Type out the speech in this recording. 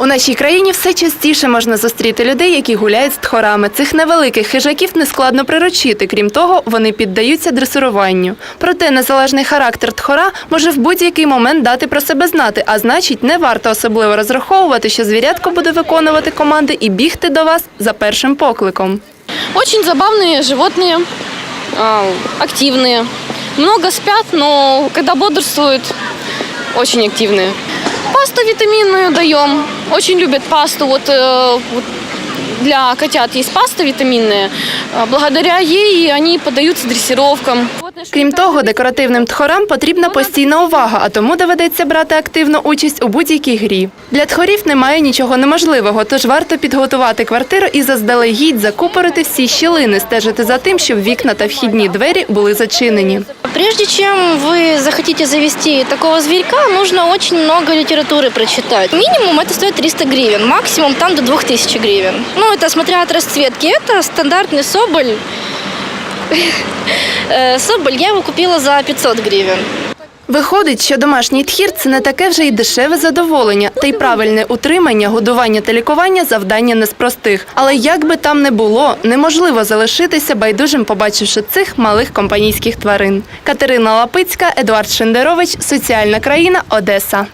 У нашій країні все частіше можна зустріти людей, які гуляють з тхорами. Цих невеликих хижаків нескладно приручити. Крім того, вони піддаються дресируванню. Проте незалежний характер тхора може в будь-який момент дати про себе знати, а значить, не варто особливо розраховувати, що звірятко буде виконувати команди і бігти до вас за першим покликом. Очень забавные животные, а, активные. Много спят, но когда бодрствуют, очень активные. Пасту витаминную даем. Очень любят пасту. Вот, вот для котят есть паста витаминная. Благодаря ей они поддаются дрессировкам. Крім того, декоративним тхорам потрібна постійна увага, а тому доведеться брати активну участь у будь-якій грі. Для тхорів немає нічого неможливого, тож варто підготувати квартиру і заздалегідь закупорити всі щілини, стежити за тим, щоб вікна та вхідні двері були зачинені. Прежде чем вы захотите завести такого зверька, нужно очень много литературы прочитать. Минимум это стоит 300 гривен, максимум там до 2000 гривен. Ну, это смотря от расцветки. Это стандартный соболь. Э, Соболь я его купила за 500 гривен. Виходить, що домашній тхір – це не таке вже й дешеве задоволення, та й правильне утримання, годування та лікування завдання не з простих. Але як би там не було, неможливо залишитися байдужим, побачивши цих малих компанійських тварин. Катерина Лапицька, Едуард Шендерович, Соціальна країна, Одеса.